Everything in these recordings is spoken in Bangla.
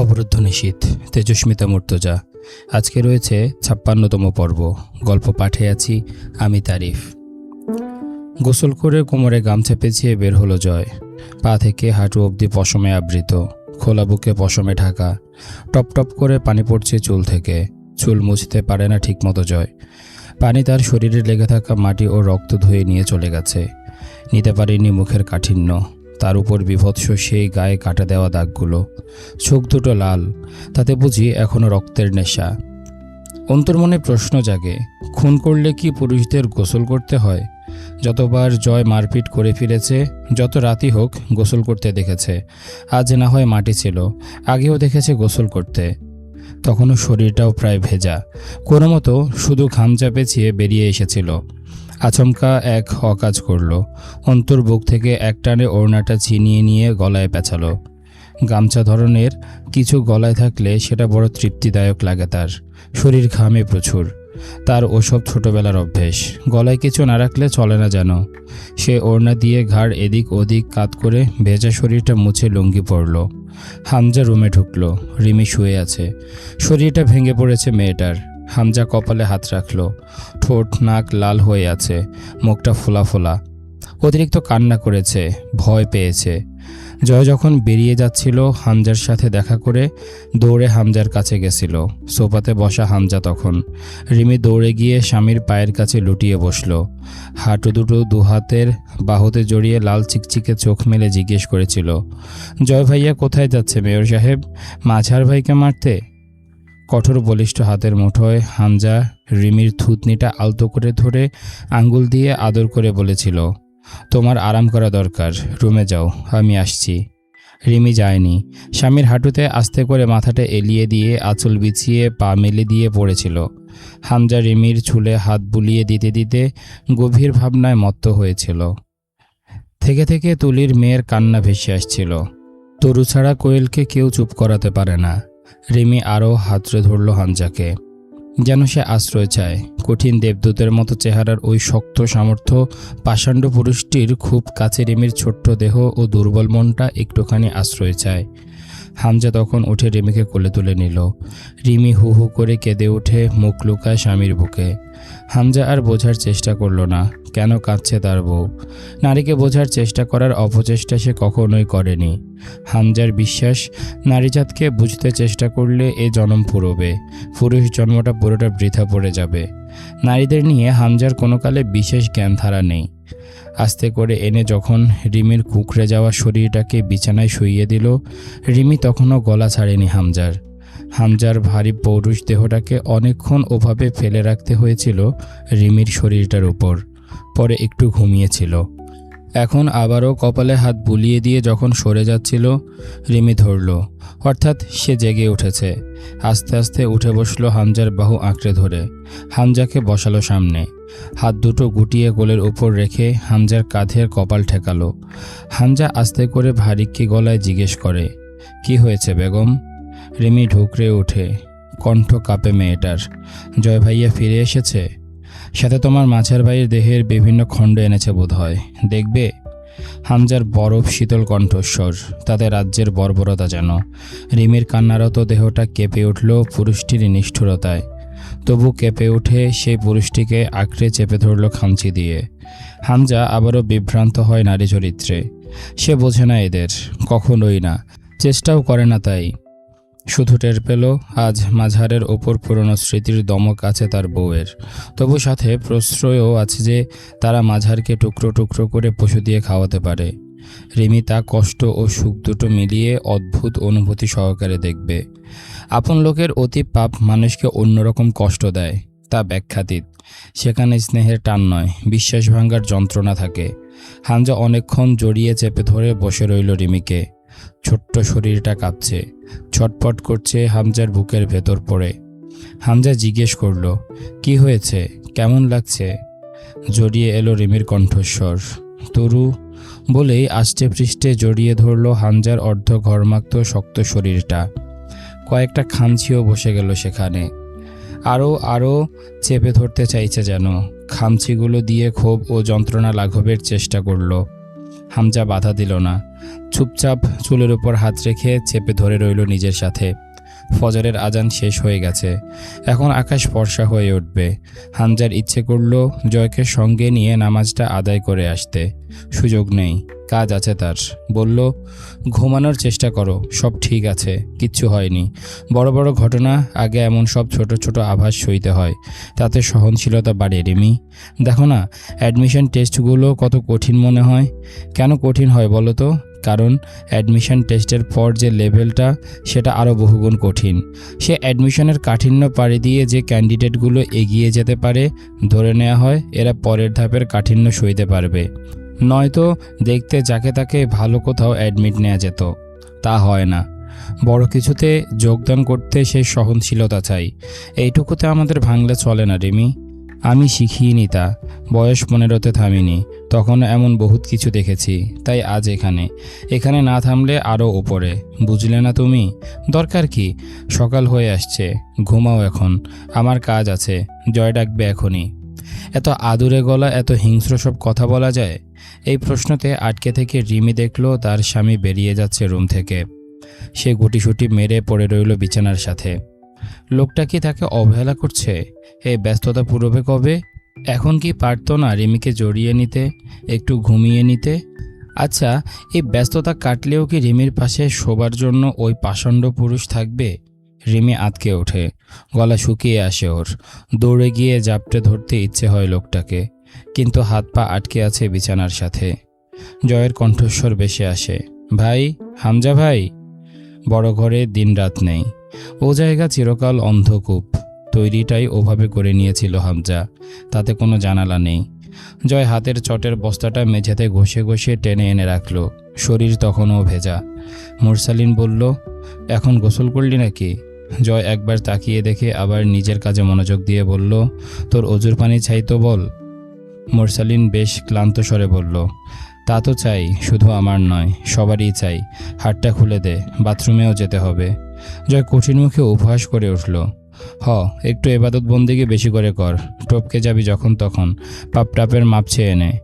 অবরুদ্ধ নিশীথ তেজস্মিতা মুর্তজা, আজকে রয়েছে ছাপ্পান্নতম পর্ব। গল্প পাঠে আছি আমি তারিফ। গোসল করে কোমরে গামছা পেঁচিয়ে বের হলো জয়। পা থেকে হাঁটু অবধি পশমে আবৃত। খোলা বুকে পশমে ঢাকা। টপ টপ করে পানি পড়ছে চুল থেকে। চুল মুছতে পারে না ঠিকমতো জয়। পানি তার শরীরে লেগে থাকা মাটি ও রক্ত ধুয়ে নিয়ে চলে গেছে। নিতে পারেনি মুখের কাঠিন্য। তার উপর বিভৎস সেই গায়ে কাটা দেওয়া দাগগুলো। চোখ দুটো লাল, তাতে বুঝি এখনও রক্তের নেশা। অন্তর্মনে প্রশ্ন জাগে, খুন করলে কি পুরুষদের গোসল করতে হয়? যতবার জয় মারপিট করে ফিরেছে, যত রাতই হোক গোসল করতে দেখেছে। আজ না হয় মাটি ছিল, আগেও দেখেছে গোসল করতে। তখনও শরীরটাও প্রায় ভেজা কোনো মতো শুধু ঘামচা পেঁচিয়ে বেরিয়ে এসেছিল। আচমকা এক অকাজ করল। অন্তর বুক থেকে এক টানে ওড়নাটা ছিনিয়ে নিয়ে গলায় পেঁচালো। গামছা ধরনের কিছু গলায় থাকলে সেটা বড় তৃপ্তিদায়ক লাগে তার। শরীর ঘামে প্রচুর। তার ওসব ছোটবেলার অভ্যেস। গলায় কিছু না রাখলে চলে না যেন। সে ওড়না দিয়ে ঘাড় এদিক ওদিক কাত করে ভেজা শরীরটা মুছে লুঙ্গি পড়ল হামজা রুমে ঢুকলো। রিমি শুয়ে আছে। শরীরটা ভেঙে পড়েছে মেয়েটার। হামজা কপালে হাত রাখল। ঠোঁট নাক লাল হয়ে আছে, মুখটা ফোলা ফোলা। অতিরিক্ত কান্না করেছে, ভয় পেয়েছে। জয় যখন বেরিয়ে যাচ্ছিল, হামজার সাথে দেখা করে দৌড়ে হামজার কাছে গেছিল। সোফাতে বসা হামজা তখন। রিমি দৌড়ে গিয়ে স্বামীর পায়ের কাছে লুটিয়ে বসল। হাঁটু দুটো দুহাতের বাহুতে জড়িয়ে লাল চিকচিকে চোখ মেলে জিজ্ঞেস করেছিল, জয় ভাইয়া, কোথায় যাচ্ছে মেয়র সাহেব? মাঝার ভাইকে মারতে? কঠোর বলিষ্ঠ হাতের মুঠোয় হামজা রিমির থুতনিটা আলতো করে ধরে আঙ্গুল দিয়ে আদর করে বলেছিল, তোমার আরাম করা দরকার, রুমে যাও, আমি আসছি। রিমি যায়নি। স্বামীর হাঁটুতে আস্তে করে মাথাটা এলিয়ে দিয়ে আঁচল বিছিয়ে পা মেলে দিয়ে পড়েছিল। হামজা রিমির চুলে হাত বুলিয়ে দিতে দিতে গভীর ভাবনায় মত্ত হয়েছিল। থেকে থেকে তুলির মেয়ের কান্না ভেসে আসছিল। তরু ছাড়া কোয়েলকে কেউ চুপ করাতে পারে না। রিমি আরও হাতড়ে ধরল হানজাকে। যেন সে আশ্রয় চায়। কঠিন দেবদূতের মতো চেহারার ওই শক্ত সামর্থ্য পাষাণ্ড পুরুষটির খুব কাছে রিমির ছোট্ট দেহ ও দুর্বল মনটা একটুখানি আশ্রয় চায়। হামজা তখন উঠে রিমিকে কোলে তুলে নিল। রিমি হু হু করে কেঁদে উঠে মুখ লুকায় স্বামীর বুকে। হামজা আর বোঝার চেষ্টা করল না, কেন কাঁদছে তার বউ? নারীকে বোঝার চেষ্টা করার অপচেষ্টা সে কখনোই করেনি। হামজার বিশ্বাস, নারীজাতকে বুঝতে চেষ্টা করলে এ জনম ফুরবে। পুরুষ জন্মটা পুরোটা বৃথা পড়ে যাবে। নারীদের নিয়ে হামজার কোনো কালে বিশেষ জ্ঞান ধারা নেই। আস্তে করে এনে যখন রিমির কুকড়ে যাওয়া শরীরটাকে বিছানায় শুইয়ে দিল, রিমি তখনও গলা ছাড়েনি হামজার। হামজার ভারী পৌরুষ দেহটাকে অনেকক্ষণ ওভাবে ফেলে রাখতে হয়েছিল রিমির শরীরটার উপর। পরে একটু ঘুমিয়েছিল। এখন আবারও কপালে হাত বুলিয়ে দিয়ে যখন সরে যাচ্ছিল, রিমি ধরল। অর্থাৎ সে জেগে উঠেছে। আস্তে আস্তে উঠে বসল হামজার বাহু আঁকড়ে ধরে। হামজাকে বসালো সামনে। হাত দুটো গুটিয়ে কোলের উপর রেখে হামজার কাঁধের কপাল ঠেকালো। হামজা আস্তে করে ভারিক্কি গলায় জিজ্ঞেস করে, কি হয়েছে বেগম? রিমি ঢুকরে ওঠে। কণ্ঠ কাঁপে মেয়েটার। জয় ভাইয়া ফিরে এসেছে? সাথে তোমার মাছের ভাইয়ের দেহের বিভিন্ন খণ্ড এনেছে বোধ হয় দেখবে? হামজার বরফ শীতল কণ্ঠস্বর, তাতে রাজ্যের বর্বরতা যেন। রিমির কান্নারত দেহটা কেঁপে উঠল পুরুষটির নিষ্ঠুরতায়। তবু কেঁপে উঠে সেই পুরুষটিকে আঁকড়ে চেপে ধরল খামচি দিয়ে। হামজা আবারও বিভ্রান্ত হয় নারী চরিত্রে। সে বোঝে না এদের, কখনোই না। চেষ্টাও করে না তাই। শুধু টের পেল, আজ মাঝারের ওপর পুরনো স্মৃতির দমক আছে তার বউয়ের। তবু সাথে প্রশ্রয়ও আছে যে, তারা মাঝারকে টুকরো টুকরো করে পশু দিয়ে খাওয়াতে পারে। রিমি তা কষ্ট ও সুখ দুটো মিলিয়ে অদ্ভুত অনুভূতি সহকারে দেখবে। আপন লোকের অতি পাপ মানুষকে অন্যরকম কষ্ট দেয়, তা ব্যাখ্যাতীত। সেখানে স্নেহের টান নয়, বিশ্বাস ভাঙ্গার যন্ত্রণা থাকে। হামজা অনেকক্ষণ জড়িয়ে চেপে ধরে বসে রইল রিমিকে। ছোট্ট শরীরটা কাঁপছে। ছটপট করছে হামজার বুকের ভেতর পড়ে। হামজা জিজ্ঞেস করল, কি হয়েছে? কেমন লাগছে? জড়িয়ে এলো রিমির কণ্ঠস্বর। তরু বলেই আষ্টে পৃষ্ঠে জড়িয়ে ধরল হামজার অর্ধ ঘরমাক্ত শক্ত শরীরটা। কয়েকটা খামচিও বসে গেল সেখানে। আরও আরও চেপে ধরতে চাইছে যেন। খামচিগুলো দিয়ে ক্ষোভ ও যন্ত্রণা লাঘবের চেষ্টা করল। হামজা বাধা দিল না। চুপচাপ চুলের উপর হাত রেখে চেপে ধরে রইল নিজের সাথে। ফজরের আজান শেষ হয়ে গেছে। এখন আকাশ ফর্সা হয়ে উঠবে। হামজার ইচ্ছে করল জয়কে সঙ্গে নিয়ে নামাজটা আদায় করে আসতে। সুযোগ নেই, কাজ আছে তার। বলল, ঘুমানোর চেষ্টা করো, সব ঠিক আছে, কিচ্ছু হয়নি। বড় বড় ঘটনা, আগে এমন সব ছোট ছোট আভাস সইতে হয়। তাতে সহনশীলতা বাড়ে রিমি দেখো না, অ্যাডমিশন টেস্টগুলো কত কঠিন মনে হয়। কেন কঠিন হয় বলো তো? কারণ অ্যাডমিশন টেস্টের পর যে লেভেলটা সেটা আরও বহুগুণ কঠিন। সে অ্যাডমিশনের কাঠিন্য পাড়ি দিয়ে যে ক্যান্ডিডেটগুলো এগিয়ে যেতে পারে, ধরে নেওয়া হয় এরা পরের ধাপের কাঠিন্য সইতে পারবে। নয়তো দেখতে যাকে তাকে ভালো কোথাও অ্যাডমিট নেওয়া যেত। তা হয় না। বড় কিছুতে যোগদান করতে সেই সহনশীলতা চাই। এইটুকুতে আমাদের ভাঙলে চলে না, রিমি। আমি শিখিনি তা। বয়স পনেরোতে থামিনি। তখন এমন বহুত কিছু দেখেছি, তাই আজ এখানে। এখানে না থামলে আরও ওপরে বুঝলে না তুমি? দরকার কি? সকাল হয়ে আসছে, ঘুমাও এখন। আমার কাজ আছে, জয় ডাকবে এখনই। এত আদুরে গলা, এত হিংস্র সব কথা বলা যায়? এই প্রশ্নতে আটকে থেকে রিমি দেখল, তার স্বামী বেরিয়ে যাচ্ছে রুম থেকে। সে গুটিসুটি মেরে পড়ে রইল বিছানার সাথে। লোকটা কি তাকে অবহেলা করছে? এই ব্যস্ততা পুরবে কবে? এখন কি পারতো না রিমিকে জড়িয়ে নিতে, একটু ঘুমিয়ে নিতে? আচ্ছা এই ব্যস্ততা কাটলেও কি রিমির পাশে শোবার জন্য ওই পাষণ্ড পুরুষ থাকবে? রিমি আতকে ওঠে, গলা শুকিয়ে আসে ওর। দৌড়ে গিয়ে জাপটে ধরতে ইচ্ছে হয় লোকটাকে, কিন্তু হাত পা আটকে আছে বিছানার সাথে। জয়ের কণ্ঠস্বর বেশে আসে, ভাই, হামজা ভাই? বড় ঘরে দিনরাত নেই। ও জায়গা চিরকাল অন্ধকূপ। তৈরিটাই ওভাবে করে নিয়েছিল হামজা, তাতে কোনো জানালা নেই। জয় হাতের চটের বস্তাটা মেঝেতে ঘষে ঘষে টেনে এনে রাখল। শরীর তখনও ভেজা। মুরসালিন বলল, এখন গোসল করলি নাকি? জয় একবার তাকিয়ে দেখে আবার নিজের কাজে মনোযোগ দিয়ে বলল, তোর অজুর পানি চাই তো বল। মুরসালিন বেশ ক্লান্ত স্বরে বলল, তা তো চাই, শুধু আমার নয়, সবারই চাই। হাটটা খুলে দে, বাথরুমেও যেতে হবে। জয় কঠিন মুখে উপহাস করে উঠল হ, একটু এবাদত বন্দিকে বেশি করে কর। টপকে যাবি যখন তখন। পাপ টাপের মাপ চেয়ে নে।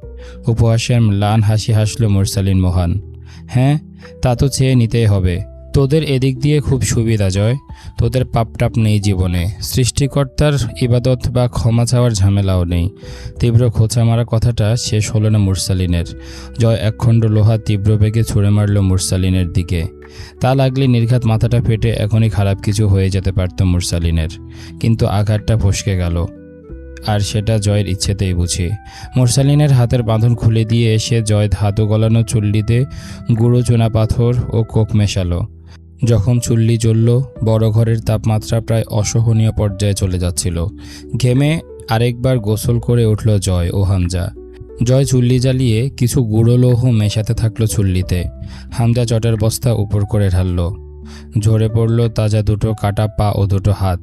উপহাসের ম্লান হাসি হাসলো মুরসালিন মোহান। হ্যাঁ তা তো চেয়ে নিতেই হবে। তোদের এদিক দিয়ে খুব সুবিধা, জয়। তোদের পাপটাপ নেই জীবনে। সৃষ্টিকর্তার ইবাদত বা ক্ষমা চাওয়ার ঝামেলাও নেই। তীব্র খোঁচা মারা কথাটা শেষ হলো না মুরসালিনের। জয় একখণ্ড লোহা তীব্র বেগে ছুঁড়ে মারল মুরসালিনের দিকে। তা লাগলে নির্ঘাত মাথাটা ফেটে এখনই খারাপ কিছু হয়ে যেতে পারত মুরসালিনের। কিন্তু আঘাতটা ফসকে গেল। আর সেটা জয়ের ইচ্ছেতেই বুঝি। মুরসালিনের হাতের বাঁধন খুলে দিয়ে এসে জয় ধাতু গলানো চুল্লিতে গুঁড়ো চুনা পাথর ও কোক মেশালো। যখন চুল্লি জ্বলল, বড় ঘরের তাপমাত্রা প্রায় অসহনীয় পর্যায়ে চলে যাচ্ছিল। ঘেমে আরেকবার গোসল করে উঠল জয় ও হামজা। জয় চুল্লি জ্বালিয়ে কিছু গুঁড়ো লৌহ মেশাতে থাকল চুল্লিতে। হামজা চটের বস্তা উপর করে ঢালল। ঝরে পড়ল তাজা দুটো কাটা পা ও দুটো হাত।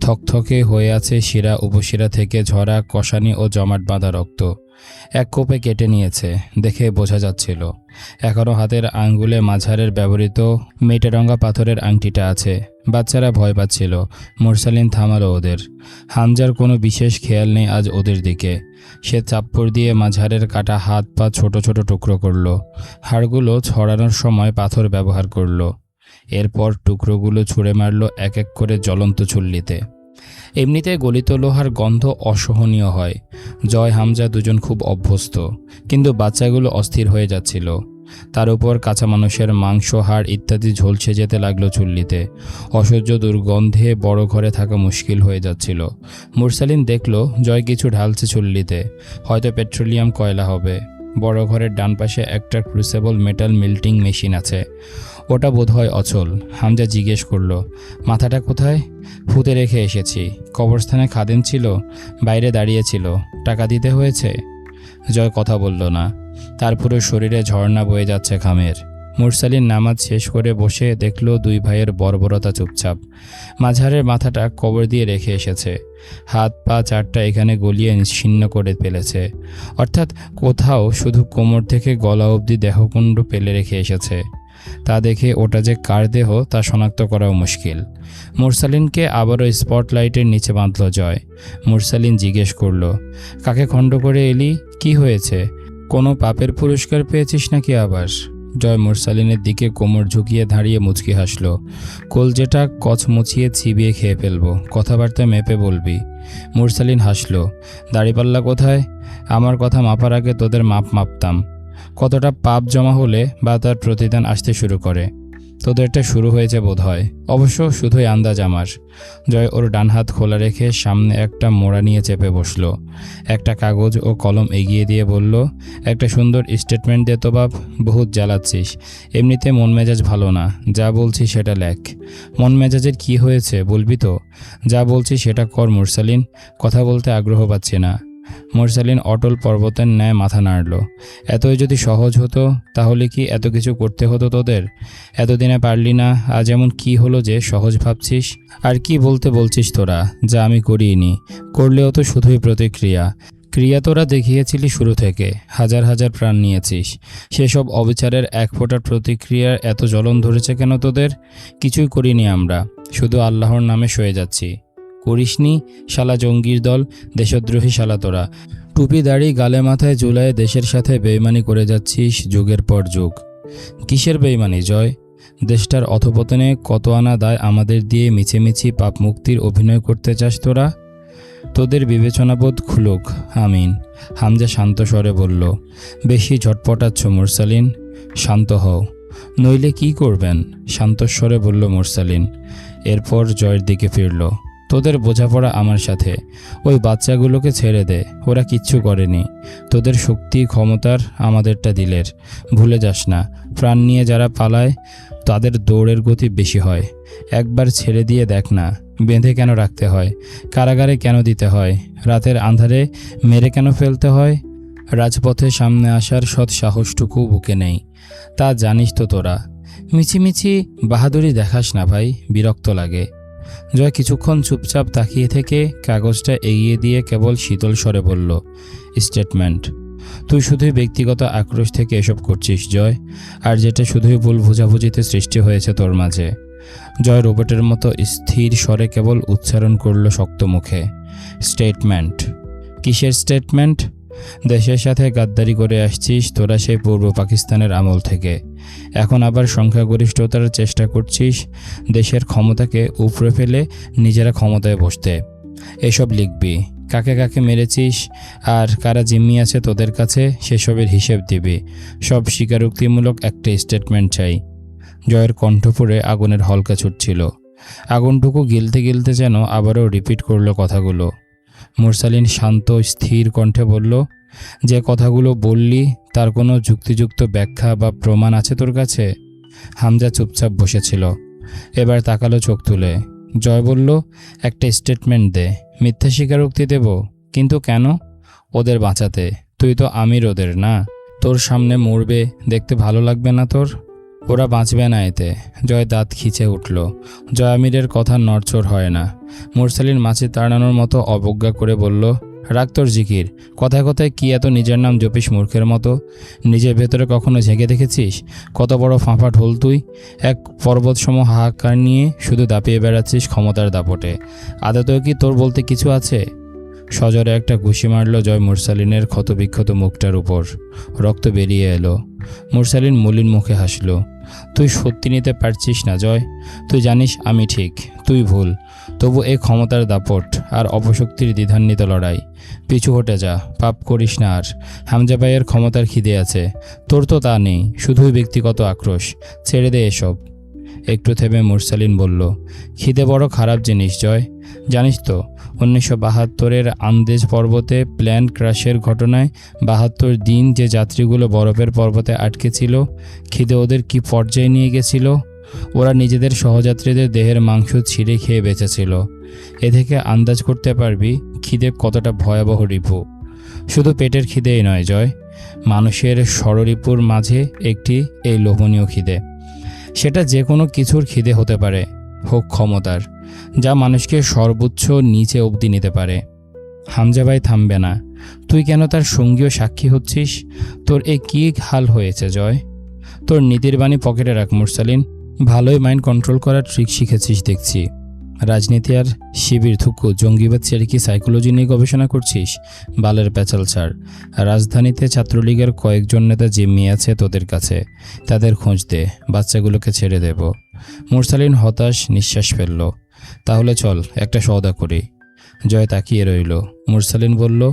থকথকে হয়ে আছে শিরা উপশিরা থেকে ঝরা কষানি ও জমাট বাঁধা রক্ত। এক কোপে কেটে নিয়েছে, দেখে বোঝা যাচ্ছিল। এখনও হাতের আঙ্গুলে মাঝারের ব্যবহৃত মেটেরঙ্গা পাথরের আংটিটা আছে। বাচ্চারা ভয় পাচ্ছিল, মুরসালিন থামালো ওদের। হামজার কোনো বিশেষ খেয়াল নেই আজ ওদের দিকে। সে চাপ্পড় দিয়ে মাঝারের কাটা হাত পা ছোট ছোট টুকরো করল। হাড়গুলো ছড়ানোর সময় পাথর ব্যবহার করল। এরপর টুকরোগুলো ছুঁড়ে মারল এক এক করে জ্বলন্ত চুল্লিতে। এমনিতে গলিত লোহার গন্ধ অসহনীয় হয়। জয় হামজা দুজন খুব অভ্যস্ত, কিন্তু বাচ্চাগুলো অস্থির হয়ে যাচ্ছিল। তার উপর কাঁচা মানুষের মাংস, হাড় ইত্যাদি ঝলসে যেতে লাগল চুল্লিতে। অসহ্য দুর্গন্ধে বড় ঘরে থাকা মুশকিল হয়ে যাচ্ছিল। মুরসালিন দেখল, জয় কিছু ঢালছে চুল্লিতে। হয়তো পেট্রোলিয়াম কয়লা হবে। বড় ঘরের ডান পাশে একটা ক্রুসেবল মেটাল মিল্টিং মেশিন আছে। ওটা বোধহয় অচল, হামজা জিজ্ঞেস করল। মাথাটা কোথায়? ফুতে রেখে এসেছি। কবরস্থানে খাদেম ছিল, বাইরে দাঁড়িয়েছিল টাকা দিতে হয়েছে? জয় কথা বলল না। তার পুরো শরীরে ঝর্ণা বয়ে যাচ্ছে খামের মুরসালিন নামাজ শেষ করে বসে দেখল দুই ভাইয়ের বর্বরতা চুপচাপ। মাঝারের মাথাটা কবর দিয়ে রেখে এসেছে। হাত, পা চারটা এখানে গলিয়ে ছিন্ন করে ফেলেছে। অর্থাৎ কোথাও শুধু কোমর থেকে গলা অবধি দেহকুণ্ড পেলে রেখে এসেছে। তা দেখে ওটা যে কার দেহ তা শনাক্ত করাও মুশকিল। মুরসালিনকে আবারও স্পটলাইটের নিচে বাঁধল জয়। মুরসালিন জিজ্ঞেস করল, কাকে খণ্ড করে এলি? কি হয়েছে? কোনো পাপের পুরস্কার পেয়েছিস নাকি আবার? জয় মুরসালিনের দিকে কোমর ঝুঁকিয়ে দাঁড়িয়ে মুচকি হাসলো কলজেটা কচমচিয়ে চিবিয়ে খেয়ে ফেলব, কথাবার্তা মেপে বলবি। মুরসালিন হাসলো, দাড়িপাল্লা কোথায়? আমার কথা মাপার আগে তোদের মাপ মাপতাম। কতটা পাপ জমা হলে বা তার প্রতিদান আসতে শুরু করে। তোদেরটা শুরু হয়েছে বোধ হয় অবশ্য শুধুই আন্দাজ আমার। জয় ওর ডান হাত খোলা রেখে সামনে একটা মোড়া নিয়ে চেপে বসল। একটা কাগজ ও কলম এগিয়ে দিয়ে বলল, একটা সুন্দর স্টেটমেন্ট দে তো বাপ, বহুত জ্বালাচ্ছিস। এমনিতে মন মেজাজ ভালো না। যা বলছি সেটা লেখ। মন মেজাজের কি হয়েছে বলবি তো? যা বলছি সেটা কর মুরসালিন। কথা বলতে আগ্রহ পাচ্ছি না। মোরসালিন অটল পর্বতের ন্যায় মাথা নাড়ল। এতই যদি সহজ হতো, তাহলে কি এত কিছু করতে হতো তোদের? এতদিনে পারলি না, আজ এমন কি হলো যে সহজ ভাবছিস? আর কি বলতে বলছিস তোরা, যা আমি করিনি? করলেও তো শুধুই প্রতিক্রিয়া। ক্রিয়া তোরা দেখিয়েছিলি শুরু থেকে, হাজার হাজার প্রাণ নিয়েছিস। সেসব অবিচারের এক ফোঁটার প্রতিক্রিয়ার এত জ্বলন ধরেছে কেন তোদের? কিছুই করিনি আমরা, শুধু আল্লাহর নামে সয়ে যাচ্ছি। করিসনি, শালা জঙ্গির দল, দেশদ্রোহী শালা তোরা। টুপি দাড়ি গালে মাথায় জুলায় দেশের সাথে বেইমানি করে যাচ্ছিস যুগের পর যুগ। কিসের বেইমানি, জয়? দেশটার অথপতনে কত আনা দায় আমাদের দিয়ে মিছেমিছি পাপ মুক্তির অভিনয় করতে চাস তোরা? তোদের বিবেচনাবোধ খুলুক, আমিন। হামজা শান্ত স্বরে বলল, বেশি ঝটপটাচ্ছ মুরসালিন, শান্ত হও। নইলে কি করবেন? শান্তস্বরে বলল মুরসালিন, এরপর জয়ের দিকে ফিরল। তোদের বোঝাপড়া আমার সাথে। ওই বাচ্চাগুলোকে ছেড়ে দে, ওরা কিচ্ছু করেনি। তোদের শক্তি, ক্ষমতার আমাদেরটা দিলের। ভুলে যাস না, প্রাণ নিয়ে যারা পালায়, তাদের দৌড়ের গতি বেশি হয়। একবার ছেড়ে দিয়ে দেখ না, বেঁধে কেন রাখতে হয়, কারাগারে কেন দিতে হয়, রাতের আন্ধারে মেরে কেন ফেলতে হয়? রাজপথে সামনে আসার সৎ সাহসটুকু বুকে নেই। তা জানিস তো তোরা। মিছিমিছি বাহাদুরি দেখাস না ভাই, বিরক্ত লাগে। জয় কিছুক্ষণ চুপচাপ তাকিয়ে থেকে কাগজটা এগিয়ে দিয়ে কেবল শীতল স্বরে বলল স্টেটমেন্ট তুই শুধুই ব্যক্তিগত আক্রোশ থেকে এসব করছিস, জয়, আর যেটা শুধুই ভুল বোঝাবুঝিতে সৃষ্টি হয়েছে তোর মাঝে। জয় রোবটের মতো স্থির স্বরে কেবল উচ্চারণ করল শক্ত মুখে স্টেটমেন্ট কিসের স্টেটমেন্ট দেশের সাথে গাদ্দারি করে আসছিস, তোরা সেই পূর্ব পাকিস্তানের আমল থেকে। এখন আবার সংখ্যাগরিষ্ঠতার চেষ্টা করছিস দেশের ক্ষমতাকে উপড়ে ফেলে নিজেরা ক্ষমতায় বসতে। এসব লিখবি, কাকে কাকে মেরেছিস আর কারা জিম্মি আছে তোদের কাছে সেসবের হিসেব দিবি। সব স্বীকারোক্তিমূলক একটা স্টেটমেন্ট চাই। জয়ের কণ্ঠপুরে আগুনের হলকা ছুটছিল। আগুনটুকু গিলতে গিলতে যেন আবারও রিপিট করল কথাগুলো। মুরসালিন শান্ত, স্থির কণ্ঠে বলল, যে কথাগুলো বললি, তার কোনো যুক্তিযুক্ত ব্যাখ্যা বা প্রমাণ আছে তোর কাছে? হামজা চুপচাপ বসেছিল। এবার তাকালো চোখ তুলে। জয় বলল, একটা স্টেটমেন্ট দে, মিথ্যা স্বীকারোক্তি দেব, কিন্তু কেন? ওদের বাঁচাতে। তুই তো আমির ওদের, না? তোর সামনে মরবে, দেখতে ভালো লাগবে না তোর? ওরা বাঁচবে না এতে। জয় দাঁত খিচে উঠল। জয় আমিরের কথা নড়চড় হয় না। মুরসালিন মাছি তাড়ানোর মতো অবজ্ঞা করে বলল, রাগ তোর জিকির। কথায় কথায় কি এত নিজের নাম জপিস মূর্খের মতো? নিজের ভেতরে কখনো ঝেঁকে দেখেছিস? কত বড় ফাঁফা ঢোল তুই। এক পর্বতসম হাহাকার নিয়ে শুধু দাপিয়ে বেড়াচ্ছিস ক্ষমতার দাপটে। আদতেও কি তোর বলতে কিছু আছে? সজরে একটা ঘুষি মারল জয় মুরসালিনের ক্ষতবিক্ষত মুখটার উপর। রক্ত বেরিয়ে এলো। মুরসালিন মলিন মুখে হাসল, তুই সত্যি নিতে পারছিস না জয়। তুই জানিস আমি ঠিক, তুই ভুল। তবু এ ক্ষমতার দাপট আর অপশক্তির দ্বিধান্বিত লড়াই। পিছু হটে যা, পাপ করিস না আর। হামজা ভাইয়ের ক্ষমতার খিদে আছে। তোর তো তা নেই, শুধুই ব্যক্তিগত আক্রোশ। ছেড়ে দে এসব। একটু থেমে মুরসালিন বলল, খিদে বড় খারাপ জিনিস, জয়। জানিস তো, উনিশশো বাহাত্তরের আন্দেজ পর্বতে প্ল্যান ক্রাশের ঘটনায় বাহাত্তর দিন যে যাত্রীগুলো বরফের পর্বতে আটকে ছিল, খিদে ওদের কি পর্যায়ে নিয়ে গেছিল? ওরা নিজেদের সহযাত্রীদের দেহের মাংস ছিঁড়ে খেয়ে বেঁচেছিল। এ থেকে আন্দাজ করতে পারবি খিদে কতটা ভয়াবহ, রিপু। শুধু পেটের খিদেই নয়, জয়। মানুষের ষড়রিপুর মাঝে একটি এই লোভনীয় খিদে। সেটা যে কোনো কিছুর খিদে হতে পারে, হোক ক্ষমতার, যা মানুষকে সর্বোচ্চ নিচে অবধি নিতে পারে। হামজাবাই থামবে না। তুই কেন তার সঙ্গীয় সাক্ষী হচ্ছিস? তোর এ কী হাল হয়েছে, জয়? তোর নীতির বাণী পকেটে রাখ, মুরসালিন। ভালোই মাইন্ড কন্ট্রোল করার ট্রিক শিখেছিস, দেখছি। রাজনীতি আর শিবির থুকু, জঙ্গিবাদ ছেড়ে কি সাইকোলজি নিয়ে গবেষণা করছিস? বালের প্যাচাল ছাড়। রাজধানীতে ছাত্রলীগের কয়েকজন নেতা জিম্মি আছে তোদের কাছে। তাদের খোঁজ দে, বাচ্চাগুলোকে ছেড়ে দেব। মুরসালিন হতাশ নিঃশ্বাস ফেলল। তাহলে চল, একটা সওদা করি। জয় তাকিয়ে রইল। মুরসালিন বলল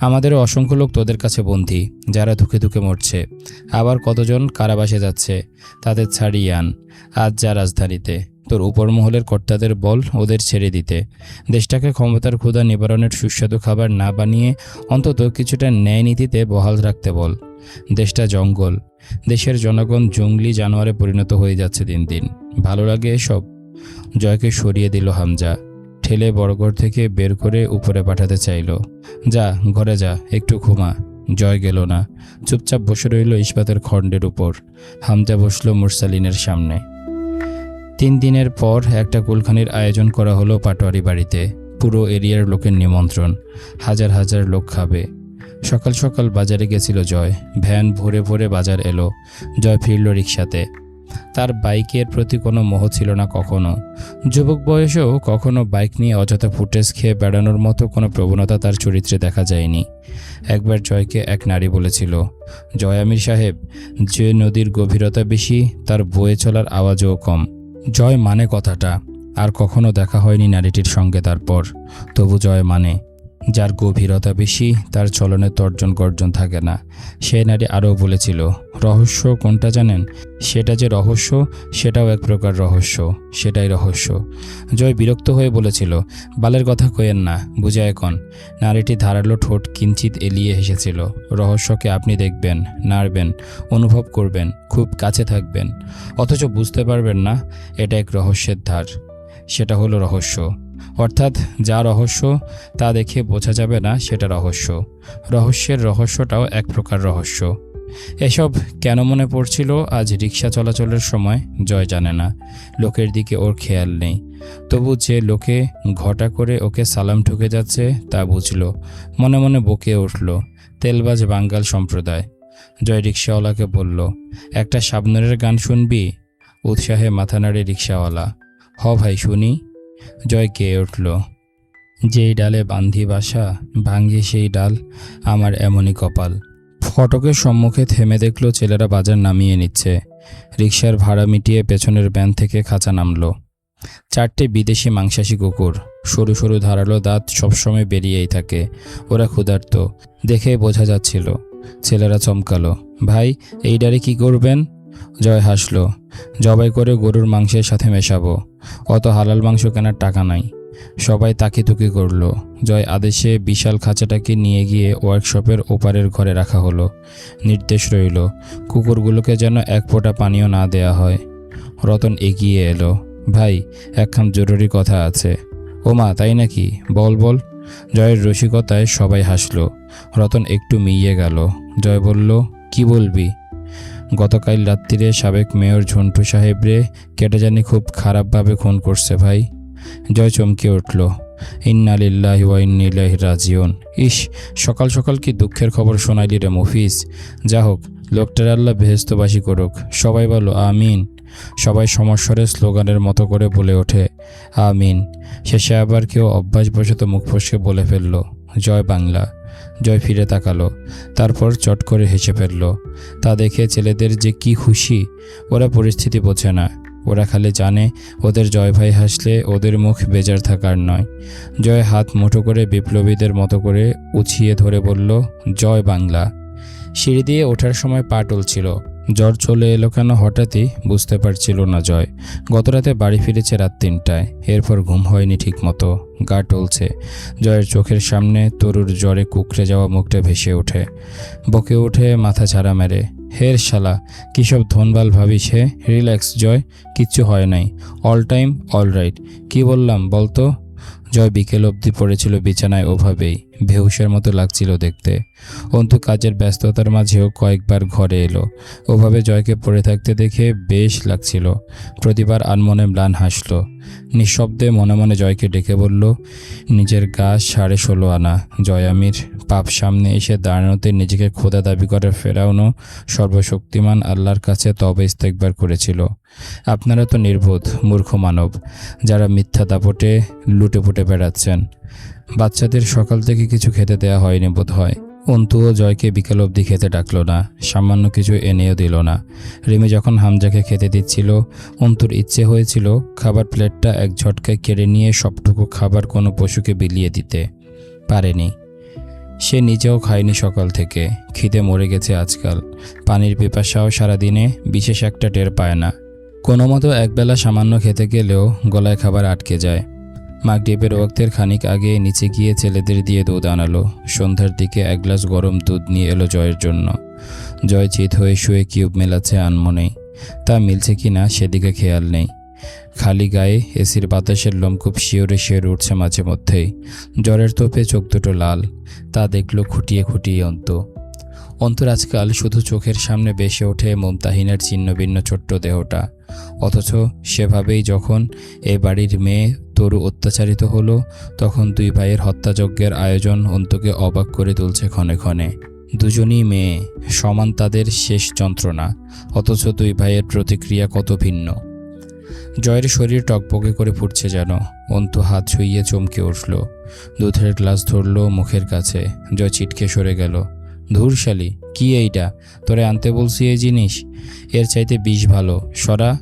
আমাদেরও অসংখ্য লোক তোদের কাছে বন্দী, যারা ধুকে ধুকে মরছে। আবার কতজন কারাবাসে যাচ্ছে, তাদের ছাড়িয়ে আন। আজ যা রাজধানীতে। তোর উপরমহলের কর্তাদের বল ওদের ছেড়ে দিতে। দেশটাকে ক্ষমতার ক্ষুধা নিবারণের সুস্বাদু খাবার না বানিয়ে অন্তত কিছুটা ন্যায় নীতিতে বহাল রাখতে বল। দেশটা জঙ্গল। দেশের জনগণ জঙ্গলি জানোয়ারে পরিণত হয়ে যাচ্ছে দিন দিন। ভালো লাগে এসব? জয়কে সরিয়ে দিল হামজা। ঠেলে বড়ঘর থেকে বের করে উপরে পাঠাতে চাইল। যা, ঘরে যা, একটু ঘুমা। জয় গেল না। চুপচাপ বসে রইল ইস্পাতের খণ্ডের উপর। হামজা বসল মুরসালিনের সামনে। তিন দিনের পর একটা কুলখানির আয়োজন করা হলো পাটোয়ারি বাড়িতে। পুরো এরিয়ার লোকের নিমন্ত্রণ। হাজার হাজার লোক খাবে। সকাল সকাল বাজারে গেছিল জয়। ভ্যান ভরে ভরে বাজার এলো। জয় ফিরল রিক্সাতে তার বাইকের প্রতি কোনো মোহ ছিল না কখনো। যুবক বয়সেও কখনো বাইক নিয়ে অযথা ফুটেজ খেয়ে বেড়ানোর মতো কোনো প্রবণতা তার চরিত্রে দেখা যায়নি। একবার জয়কে এক নারী বলেছিল, জয় আমির সাহেব, যে নদীর গভীরতা বেশি, তার বয়ে চলার আওয়াজও কম। জয় মানে কথাটা আর কখনো দেখা হয়নি নারীটির সঙ্গে তারপর। তবু জয় মানে যার গভীরতা বেশি, তার চলনে তর্জন গর্জন থাকে না। সে নারী আরও বলেছিল, রহস্য কোনটা জানেন? সেটা যে রহস্য, সেটাও এক প্রকার রহস্য, সেটাই রহস্য। জয় বিরক্ত হয়ে বলেছিল, বালের কথা কয়েন না, বুঝা এখন। নারীটি ধারালো ঠোঁট কিঞ্চিত এলিয়ে হেসেছিল, রহস্যকে আপনি দেখবেন, নাড়বেন, অনুভব করবেন, খুব কাছে থাকবেন। অথচ বুঝতে পারবেন না, এটা এক রহস্যের ধার। সেটা হলো রহস্য। অর্থাৎ যা রহস্য তা দেখে বোঝা যাবে না সেটা রহস্য। রহস্যের রহস্যটাও এক প্রকার রহস্য। এসব কেন মনে পড়ছিল? আজ রিক্সা চলাচলের সময় জয় জানে না। লোকের দিকে ওর খেয়াল নেই। তবু যে লোকে ঘটা করে ওকে সালাম ঠুকে যাচ্ছে, তা বুঝল। মনে মনে বকে উঠল। তেলবাজ বাঙ্গাল সম্প্রদায়। জয় রিক্সাওয়ালাকে বলল, একটা সাবনারের গান শুনবি? উৎসাহে মাথা নাড়ে রিক্সাওয়ালা হ ভাই, শুনি। জয় গেয়ে উঠল। যেই ডালে বান্ধি বাসা, ভাঙ্গি সেই ডাল, আমার এমনই কপাল। ফটকের সম্মুখে থেমে দেখল ছেলেরা বাজার নামিয়ে নিচ্ছে। রিক্সার ভাড়া মিটিয়ে পেছনের ব্যান থেকে খাঁচা নামলো। চারটে বিদেশি মাংসাশী কুকুর, সরু সরু ধারালো দাঁত সবসময় বেরিয়েই থাকে। ওরা ক্ষুধার্ত দেখে বোঝা যাচ্ছিল। ছেলেরা চমকালো, ভাই, এই ডারে কি করবেন? জয় হাসলো। জবাই করে গরুর মাংসের সাথে মেশাবো। অত হালাল মাংস কেনার টাকা নাই। সবাই তাকিতুকি করল। জয় আদেশে বিশাল খাঁচাটাকে নিয়ে গিয়ে ওয়ার্কশপের ওপারের ঘরে রাখা হলো। নির্দেশ রইল, কুকুরগুলোকে যেন এক ফোঁটা পানিও না দেয়া হয়। রতন এগিয়ে এলো, ভাই একখান জরুরি কথা আছে। ও মা, তাই নাকি? বল বল। জয়ের রসিকতায় সবাই হাসলো। রতন একটু মিইয়ে গেল। জয় বলল, কি বলবি? গতকাল রাত্রিরে সাবেক মেয়র ঝন্টু সাহেবরে কেটে জানি খুব খারাপভাবে খুন করছে ভাই। জয় চমকে উঠল। ইন্নালিল্লাহ ওয়া ইন্নিল্লাহি রাজিউন। ইস, সকাল সকাল কি দুঃখের খবর শোনাইলি রে মফিজ? যা হোক, লোকটার আল্লাহ বেহেস্তবাসী করুক। সবাই বলো, আমিন। সবাই সমস্বরে স্লোগানের মতো করে বলে ওঠে, আমিন। শেষে আবার কেউ অভ্যাসবশত মুখ ফসকে বলে ফেলল, জয় বাংলা। জয় ফিরে তাকালো, তারপর চট করে হেসে ফেলল। তা দেখে ছেলেদের যে কি খুশি, ওরা পরিস্থিতি বোঝে না। ওরা খালি জানে ওদের জয় ভাই হাসলে ওদের মুখ বেজার থাকার নয়। জয় হাত মুঠো করে বিপ্লবীদের মতো করে উছিয়ে ধরে বলল, জয় বাংলা। সিঁড়ি দিয়ে ওঠার সময় পা টলছিল। জ্বর চলে এলো কেন হঠাৎই বুঝতে পারছিল না জয়। গতরাতে বাড়ি ফিরেছে রাত তিনটায়। এরপর ঘুম হয়নি ঠিকমতো। গা টলছে। জয়ের চোখের সামনে তরুর জ্বরে কুকড়ে যাওয়া মুখটা ভেসে ওঠে। বকে উঠে মাথা ঝাড়া মেরে। হের শালা কী সব ধনবাল ভাবিস হে? রিল্যাক্স জয়, কিচ্ছু হয় নাই। All time, all right. কী বললাম বলতো? জয় বিকেল অবধি পড়েছিল বিছানায় ওভাবেই। বেহুশের মতো লাগছিল দেখতে। অন্তু কাজের ব্যস্ততার মাঝেও কয়েকবার ঘরে এলো। ওভাবে জয়কে পড়ে থাকতে দেখে বেশ লাগছিল। প্রতিবার আনমনে ম্লান হাসলো। নিঃশব্দে মনে মনে জয়কে ডেকে বলল, নিজের গা সাড়ে ষোলো আনা। জয় আমির, পাপ সামনে এসে দাঁড়ানোতে নিজেকে খোদা দাবি করে ফেরানো সর্বশক্তিমান আল্লাহর কাছে তবে ইস্তেকবার করেছিল। আপনারা তো নির্বোধ, মূর্খ মানব, যারা মিথ্যা দাপটে, লুটে পুটে বেড়াচ্ছেন। বাচ্চাদের সকাল থেকে কিছু খেতে দেওয়া হয়নি বোধ হয় অন্তু ও জয়কে বিকেল অবধি খেতে ডাকলো না, সামান্য কিছু এনেও দিল না। রিমি যখন হামজাকে খেতে দিচ্ছিল, অন্তুর ইচ্ছে হয়েছিল খাবার প্লেটটা এক ঝটকায় কেড়ে নিয়ে সবটুকু খাবার কোনো পশুকে বিলিয়ে দিতে। পারেনি। সে নিজেও খায়নি সকাল থেকে, খিদে মরে গেছে আজকাল। পানির পিপাসাও সারাদিনে বিশেষ একটা টের পায় না। কোনো মতো একবেলা সামান্য খেতে গেলেও গলায় খাবার আটকে যায়। মাঘ মাগডিপের ওয়াক্তের খানিক আগে নিচে গিয়ে ছেলেদের দিয়ে দুধ আনালো। সন্ধ্যার দিকে এক গ্লাস গরম দুধ নিয়ে এলো জয়ের জন্য। জয় চিত হয়ে শুয়ে কিউব মেলাচ্ছে আনমনেই। তা মিলছে কি না সেদিকে খেয়াল নেই। খালি গায়ে এসির বাতাসের লোম খুব শিওরে শিওরে উঠছে মাঝে মধ্যেই। জ্বরের তোপে চোখ দুটো লাল। তা দেখল খুঁটিয়ে খুঁটিয়ে অন্ত। অন্তর আজকাল শুধু চোখের সামনে বেসে ওঠে মমতাহিনের ছিন্ন ভিন্ন ছোট্ট দেহটা। অথচ সেভাবেই যখন এ বাড়ির মেয়ে তরু অত্যাচারিত হলো, তখন দুই ভাইয়ের হত্যাযজ্ঞের আয়োজন অন্তকে অবাক করে তুলছে ক্ষণে ক্ষণে। দুজনই মেয়ে, সমান তাদের শেষ যন্ত্রণা, অথচ দুই ভাইয়ের প্রতিক্রিয়া কত ভিন্ন। জয়ের শরীর টকবকে করে ফুটছে যেন, অন্তু হাত ছুঁইয়ে চমকে উঠল। দুধের গ্লাস ধরল মুখের কাছে, জয় ছিটকে সরে গেল। ধুরশালি। কি এইটা? তোরে আনতে বলছি এই জিনিস? এর চাইতে বিষ ভালো। সরা।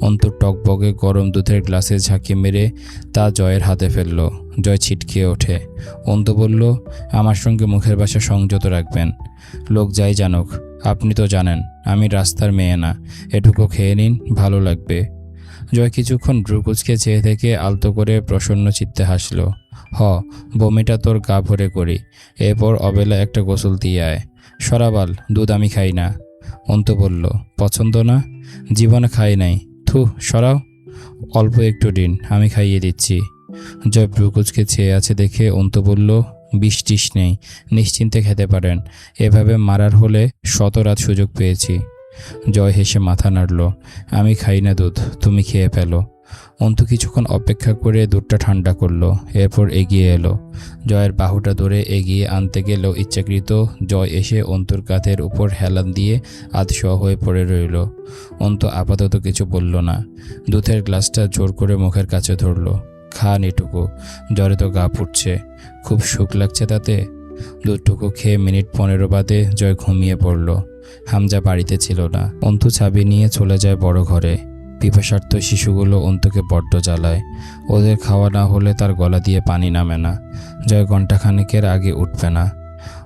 অন্তর টকবগে গরম দুধের গ্লাসে ঝাঁকি মেরে তা জয়ের হাতে ফেলল। জয় ছিটকে ওঠে। অন্ত বলল, আমার সঙ্গে মুখের বাসা সংযত রাখবেন। লোক যাই জানুক। আপনি তো জানেন, আমি রাস্তার মেয়ে না। এটুকু খেয়ে নিন, ভালো লাগবে। জয় কিছুক্ষণ ড্রুকুচকে চেয়ে থেকে আলতো করে প্রসন্ন চিত্তে হাসল। হ, বমিটা তোর গা ভরে করি। এরপর অবেলা একটা গোসল দিয়ে আয়। সরাবাল দুধ আমি খাই না। অন্ত বলল, পছন্দ না? জীবনে খাই নাই। থু, সরাও। অল্প একটু দিন, আমি খাইয়ে দিচ্ছি। জয় ভ্রুকুচকে চেয়ে আছে দেখে অন্ত বলল বিষ টিস নেই, নিশ্চিন্তে খেতে পারেন। এভাবে মারার হলে শত রাত সুযোগ পেয়েছি। জয় হেসে মাথা নাড়ল, আমি খাই না দুধ, তুমি খেয়ে ফেলো। অন্তু কিছুক্ষণ অপেক্ষা করে দুধটা ঠান্ডা করল, এরপর এগিয়ে এলো। জয়ের বাহুটা ধরে এগিয়ে আনতে গেলেও ইচ্ছাকৃত জয় এসে অন্তুর কাঁধের উপর হেলান দিয়ে আধশোয়া হয়ে পড়ে রইল। অন্তু আপাতত কিছু বলল না। দুধের গ্লাসটা জোর করে মুখের কাছে ধরলো। খান এটুকু জ্বরে তো গা ফুটছে। খুব সুখ লাগছে তাতে। দুধটুকু খেয়ে মিনিট পনেরো বাদে জয় ঘুমিয়ে পড়ল। হামজা বাড়িতে ছিল না। অন্তু চাবি নিয়ে চলে যায় বড় ঘরে। পিপাসার্থ শিশুগুলো অন্তুকে বড্ড জ্বালায়। ওদের খাওয়া না হলে তার গলা দিয়ে পানি নামে না। জয় ঘণ্টাখানেকের আগে উঠবে না।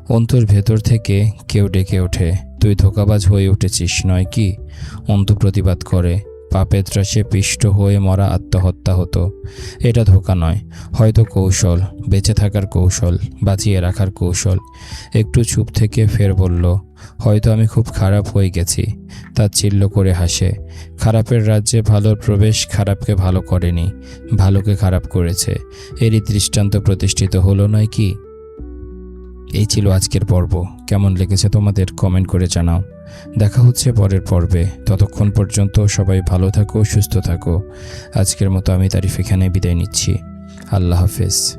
অন্তুর ভেতর থেকে কেউ ডেকে ওঠে, তুই ধোকাবাজ হয়ে উঠেছিস, নয় কি? অন্তু প্রতিবাদ করে পাপের ত্রাসে পিষ্ট হয়ে মরা আত্মহত্যা হতো। এটা ধোকা নয়, হয়তো কৌশল, বেঁচে থাকার কৌশল, বাঁচিয়ে রাখার কৌশল। একটু চুপ থেকে ফের বলল হয়তো আমি খুব খারাপ হয়ে গেছি। তা তাচ্ছিল্য করে হাসে। খারাপের রাজ্যে ভালোর প্রবেশ খারাপকে ভালো করেনি। ভালোকে খারাপ করেছে। এরই দৃষ্টান্ত প্রতিষ্ঠিত হলো নয় কি? এই ছিল আজকের পর্ব। কেমন লেগেছে তোমাদের কমেন্ট করে জানাও। দেখা হচ্ছে পরের পর্বে। ততক্ষণ পর্যন্ত সবাই ভালো থাকো, সুস্থ থাকো। আজকের মতো আমি তারিফ এখানে বিদায় নিচ্ছি। আল্লাহ হাফেজ।